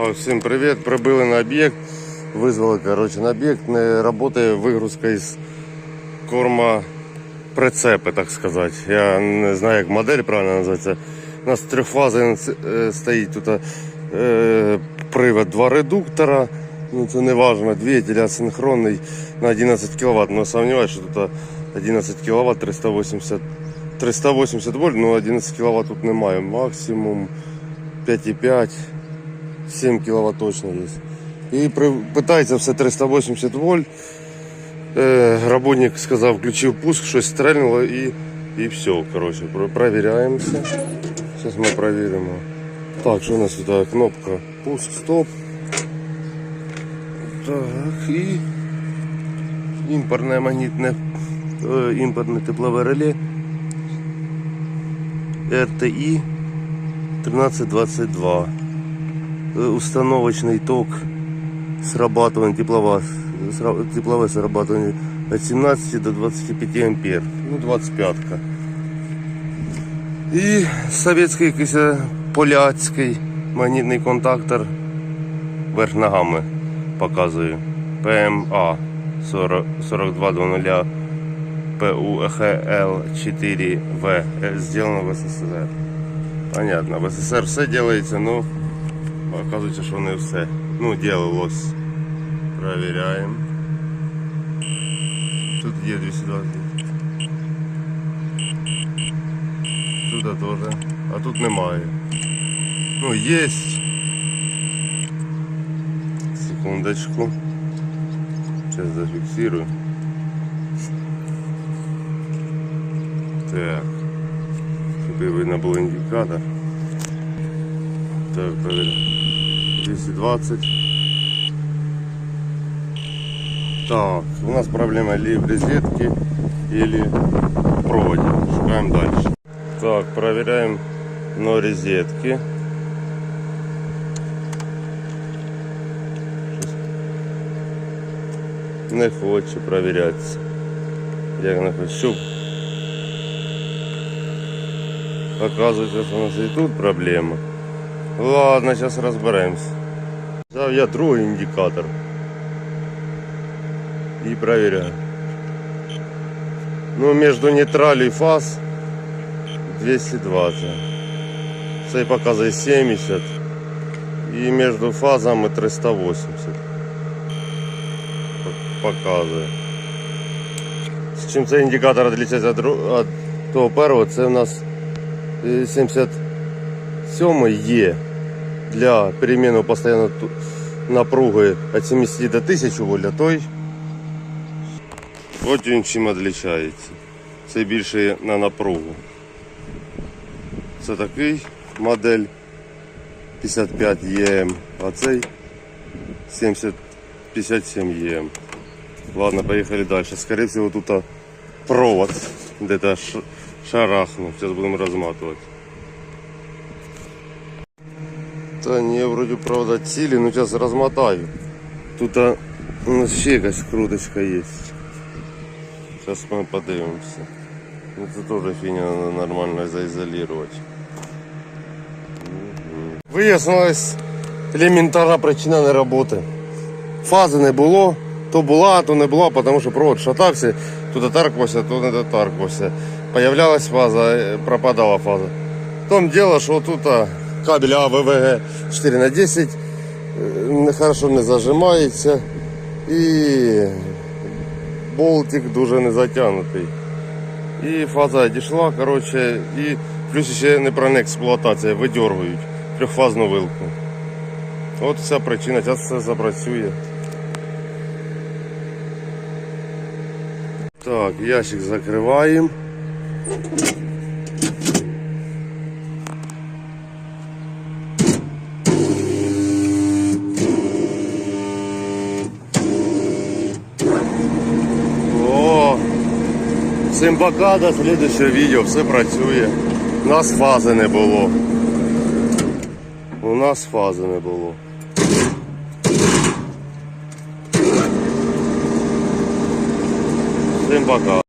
Так, всім привіт. Прибили на об'єкт. Визвали коротше, на об'єкт. Не працює вигрузка із корма прицепи, так сказати. Я не знаю, як модель правильно називається. У нас трьохфазний е, стоїть тут е, привод два редуктора. Ну, це не важно, двигатель асинхронний на 11 кВт. Но сомневаюсь, що тут 11 кВт 380 380 вольт, ну 11 кВт тут немає. Максимум 5,5 7 кВт точно є. І при, питається все 380 вольт. Е, работник сказав, включив пуск, щось стрельнуло і, і все. Коротше, про- провіряємося. Зараз ми перевіримо. Так, що у нас тут кнопка пуск, стоп. Так, і імпортне магнітне, е, імпортне теплове реле RTI 1322. Э, Установочный ток срабатывания теплова, сра- тепловое срабатывание от 17 до 25 ампер. Ну, 25 -ка. І советський якийсь поляцький магнітний контактор верх ногами показую. ПМА 40 4200 ПУХЛ 4В. Сделано в СССР. Понятно, в СССР все делается, но оказывается, что не все. Ну, делалось. Проверяем. Тут є 220. Тут тоже. А тут немає. Ну, есть. Секундочку. Сейчас зафиксирую. Так. Щоб і видно було індикатор. Так, проверяю. 220. Так, у нас проблема или в розетке, или в проводе. Шукаем дальше. Так, проверяем на розетки. Не хоче проверяться. Як не хочу. Оказывается, что у нас и тут проблема. Ладно, сейчас разберемся. Взяв я другий індикатор. І проверяю. Ну, между нейтраль і фаз 220. Цей показує 70. І між фазами 380. П- Показує. З чим цей індикатор відрізняється від дру- від того першого, це у нас е, 77 є для перемену постійно напруги від 70 до 1000 вольт, а той от він чим відрізняється. Це більше на напругу. Це такий модель 55 ЕМ, а цей 70 57 ЕМ. Ладно, поехали дальше. Скорее всего, тут провод где-то ш- шарахнул. Сейчас будем разматывать. Та ні, вроде провода цілі, ну зараз розмотаю. Тут а, у нас ще якась круточка є. Зараз ми подивимося. Ну це теж фігня надо нормально заізолювати. Вияснилась елементарна причина не роботи. Фази не було, то була, то не була, тому що провод шатався, то дотаркувався, то не дотаркувався. Появлялась фаза, е, пропадала фаза. В тому діло, що тут а, кабель АВВГ 4 на 10 е, нехорошо не зажимається і болтик дуже не затягнутий. І фаза дійшла, коротше, і плюс ще неправильна експлуатація, видергують трьохфазну вилку. От вся причина, зараз все запрацює. Так, ящик закриваємо. Всім пока, до следующего відео, все працює. У нас фази не було. У нас фази не було. Всім пока.